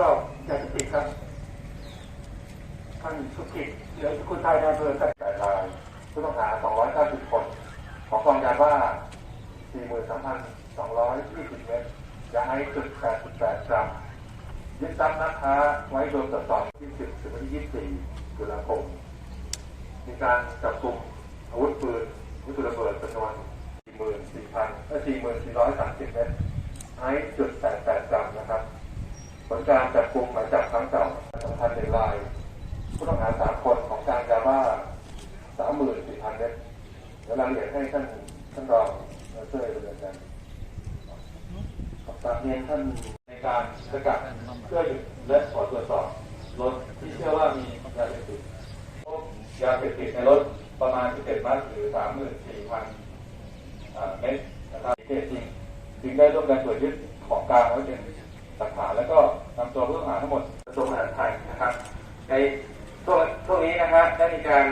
รอยาเสพติดครับ ท่านสุกิจเหลือสกุลไทยในอำเภอสัตว์แปดรายผู้ต้องหา 290 คนของกองยาบ้า43,220 เมตรยาไอซ์จุด88 กรัมยึดทรัพย์นะคะไว้รวมตรวจสอบที่10ถึงวันที่24ตุลาคม มีการจับกลุ่มอาวุธปืนวัตถุระเบิดจำนวน44,000เอ่อ4430 เมตรไอซ์จุด8 กรัมนะครับ ผล การจับกลุ่มหมายจับครั้งเก่าสำคัญหนึ่งรายผู้ต้องหาสามคนของการยาบ้า34,000เมตรเดี๋ยวรายละเอียดให้ท่านท่านรองช่วยดำเนินการขอบคุณเรียนท่านในการสกัดเพื่อหยุดและขอตรวจสอบรถที่เชื่อว่ามียาเสพติดพบยาเสพติดในรถประมาณ17มัดหรือ 34,000อ่าเม็ดนะครับเทศจริงจึงได้ร่วมกันตรวจยึดของกลางไว้เป็นหลักฐานแล้วก็ นำตัวผู้ต้องหาทั้งหมดกระทรวงมหาดไทยนะครับในช่วงช่วงนี้นะครับได้มีการ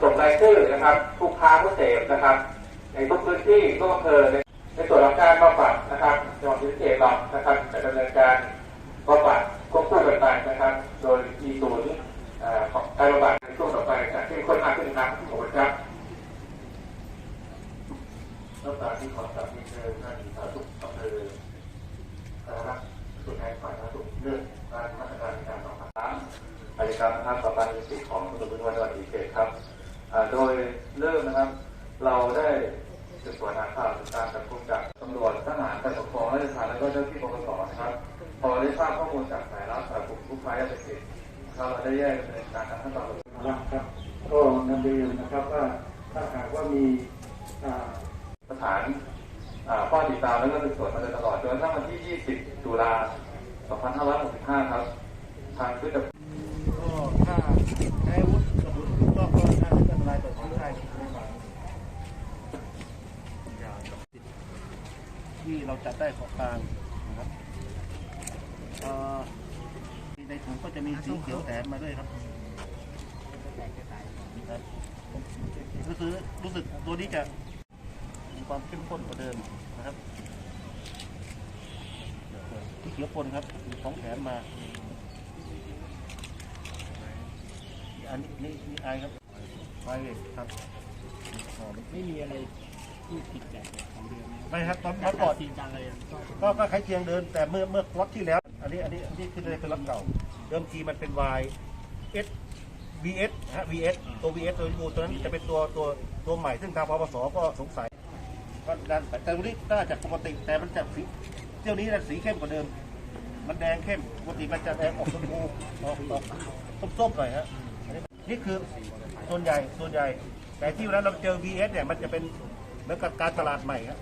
ส่งรายชื่อนะครับผู้ค้าผู้เสพนะครับ ในทุกพื้นที่ทุกอำเภอในในส่วนของการบำบัดนะครับจังหวัดศรีสะเกษเรานะครับจะดำเนินการบำบัดควบคู่กันไปนะครับ โดยมีศูนย์ของการบำบัดในช่วงต่อไปจะเข้มข้นมากขึ้นครับขอบคุณครับนอกากที่ขอจากที่เชิญท่านสาธุอำเภอสารวัตรส่ นะครับต่อการสิทธิของตำรวจภูธรจังหวัดศรีเกษครับโดยเริ่มนะครับ เราได้สืบสวนหาข่าวติดตามจับกลุ่มจากตำรวจทหารฝ่ายปกครองราชการแล้วก็เจ้าหน้าที่ปปสนะครับพอได้ทราบข้อมูลจากสายลับจากกลุ่มผู้ค้ายาเสพติดเราได้แยกดำเนินการตามขั้นตอนครับ ก็นำเรียนนะครับว่าถ้าหากว่ามีสถานอ่าเฝ้าติดตามแล้วก็สืบสวนมาโดยตลอดจนกระทั่งวันที่ 20 ตุลา2565 ครับ ทางชุดจับ ช้อาวุธกับอาวุธถูกต้องก็น่าจะอันตรายต่อได้ที่เราจัดได้ของกลางนะครับในถุงก็จะมีสีเขียวแถมมาด้วยครับครับรู้สึกรู้สึกตัวนี้จะมีความเข้มข้นกว่าเดิมนะครับสีเขียวปนครับมีของแถมมา อันนี้นี่นี่ไอครับไอครับหอมไม่มีอะไรที่ผิดแปลกของเดิมไม่ครับตอนตอนก่อนจริงจังเลยก็ก็คล้ายเคียงเดินแต่เมื่อเมื่อล็อตที่แล้ว อันนี้อันนี้อันนี้คือเลยเป็นล็อตเก่า เดิมทีมันเป็น Y S VS ฮะ VS ตัว VS ตัวยูตัวนั้นจะเป็นตัวตัวตัวใหม่ซึ่งทางปปสก็สงสัยก็ดันแต่ตัวนี้น่าจะปกติแต่มันจะสีเที่ยวนี้น่ะสีเข้มกว่าเดิม มันแดงเข้มปกติมันจะแดงออกชมพูออกออกส้มๆหน่อยฮะอั นนี้นี่คือส่วนใหญ่ส่วนใหญ่ แต่ที่วันนั้นเราเจอ VS เนี่ยมันจะเป็นเหมือนกับการตลาดใหม่ครับ